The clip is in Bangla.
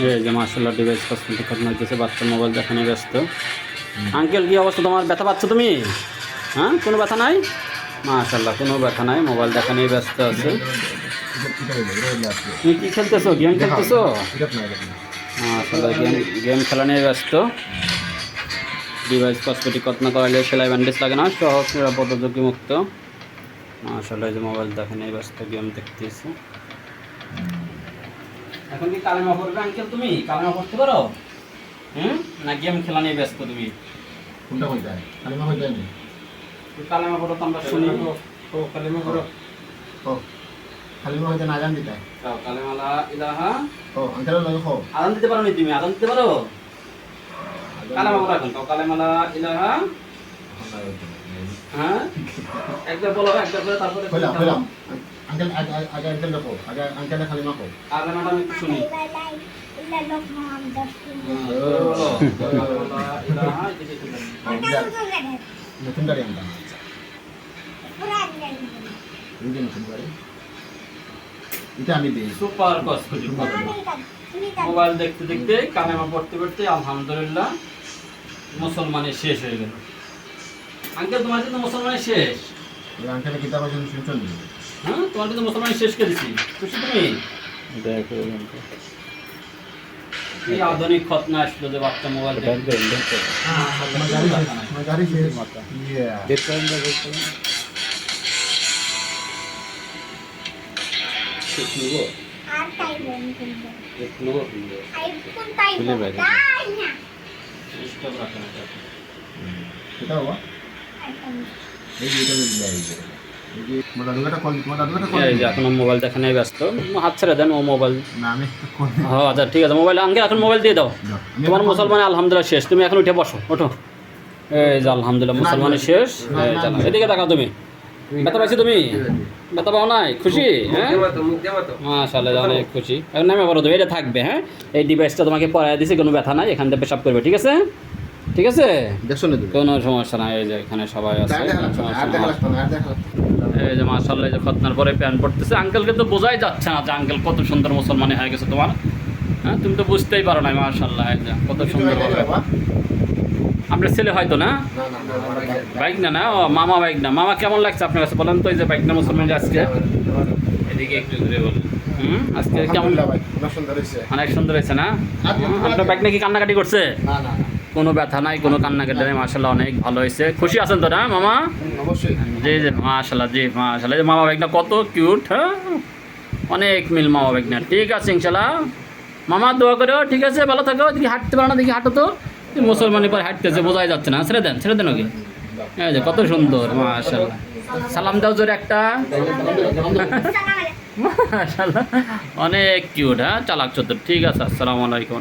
এই যে মার্শাল্লাহ ডিভাইস কসমেটিক খতম হইতেছে বাচ্চা মোবাইল দেখানে ব্যস্ত। আঙ্কেল কি অবস্থা তোমার? ব্যথা পাচ্ছ তুমি? হ্যাঁ কোনো ব্যথা নাই? মাশাল্লাহ কোনো ব্যথা নাই মোবাইল দেখা নিয়ে ব্যস্ত আছে। তুমি কি খেলতেছো? গেম খেলতেছো? মাশাল্লাহ গেম গেম খেলা নিয়ে ব্যস্ত। ডিভাইস কসমেটিক কত না করাইলে সেলাই ব্যান্ডেজ লাগে না সহজ নিরাপদ ঝুঁকিমুক্ত। মাশাল্লাহ এই যে মোবাইল দেখা নিয়ে ব্যস্ত গেম দেখতেছি। এখন কি কালেমা পড়বে আঙ্কেল তুমি? কালেমা পড়তে পারো? হুম? না গেম খেলা নিয়ে ব্যস্ত তুমি? কোনটা হয়ে যায়? কালিমা হয়ে যায় কালেমা পড়ো তো আমরা শুনি। ও কালিমা করো ও কালিমা যায় না আজান দিতে? যাও, কালেমালা ইলাহা। ও আঙ্কেল লাগে খো আদান দিতে পারো নি তুমি? আদান দিতে পারো? কালেমা পড়ো এখন কাও কালেমালা ইলাহা। হ্যাঁ? একবার বলো একবার বলে তারপরে কইলাম কইলাম আঙ্কেল আগে আগে আঙ্কেল দেখো আগে আঙ্কেলে কালিমা খো কালেমাটা আমি একটু শুনি। নতুন গাড়ি আনলাম নতুন গাড়ি এটা আমি দিই সুপার কসমেটিক মোবাইল দেখতে দেখতে কালেমা পড়তে পড়তে আলহামদুলিল্লাহ মুসলমানের শেষ হয়ে গেল। আঙ্কেল তোমার কিন্তু মুসলমানের শেষ। আঙ্কেলে কিতাব আছে শুনছেন? হ্যাঁ তোমার কিন্তু মুসলমানের শেষ করেছি। খুশি তুমি? এই আধুনিক খতনা আসলো যে বাচ্চা মোবাইল শেষ ইয়া এটা এখন মোবাইল দেখা ব্যস্ত। হাত ছেড়ে দেন ও মোবাইল। হ্যাঁ আচ্ছা ঠিক আছে মোবাইল আঙ্কেল এখন মোবাইল দিয়ে দাও। তোমার মুসলমান আলহামদুলিল্লাহ শেষ। তুমি এখন উঠে বসো ওঠো। এই যে আলহামদুলিল্লাহ মুসলমানের শেষ। এদিকে তাকাও তুমি। ব্যথা পাইছি তুমি? ব্যথা। পাও নাই? খুশি? হ্যাঁ? মাশাআল্লাহ অনেক খুশি। এখন নামে তুমি এটা থাকবে হ্যাঁ? এই ডিভাইসটা তোমাকে পরাই দিছি কোনো ব্যথা নাই এখান থেকে পেশাব করবে ঠিক আছে? ঠিক আছে? কোনো সমস্যা নাই এই যে এখানে সবাই আছে। এই যে মাশাআল্লাহ এই যে খতনার পরে প্যান পড়তেছে আঙ্কেলকে তো বোঝাই যাচ্ছে না যে আঙ্কেল কত সুন্দর মুসলমানি হয়ে গেছে তোমার। হ্যাঁ তুমি তো বুঝতেই পারো না মাশাআল্লাহ এই যে কত সুন্দর? আপনার ছেলে হয়তো না? বাইক- না না? ও মামা বাইক না। মামা কেমন লাগছে আপনার কাছে? বলেন তো এই যে বাইক না মুসলমান আজকে? এদিকে একটু ঘুরে বলুন আজকে কেমন? অনেক সুন্দর হয়েছে। না? আপনার বাইক নাকি কান্নাকাটি করছে? না, না। কোনো ব্যথা নাই কোনো কান্নাকাটি নেই মাসাল্লাহ অনেক ভালো হয়েছে। খুশি আছেন তো না মামা? অবশ্যই। জি জি মাশাল্লাহ জি মাশাল্লাহ এই যে মামা বাইকটা কত কিউট হ্যাঁ? অনেক মিল মামা বাইক না ঠিক আছে ইনশাল্লাহ মামা দোয়া করো ঠিক আছে ভালো থাকো। দেখি হাঁটতে পারো না দেখি হাঁটো তো। এই মুসলমানি পরে হাঁটতেছে বোঝাই যাচ্ছে না। ছেড়ে দেন ছেড়ে দেন ওকে। হ্যাঁ যে কত সুন্দর মাশাল্লাহ সালাম দাও জোরে একটা। মাশাল্লাহ অনেক কিউট হ্যাঁ? চালাক চতুর। ঠিক আছে আসসালামু আলাইকুম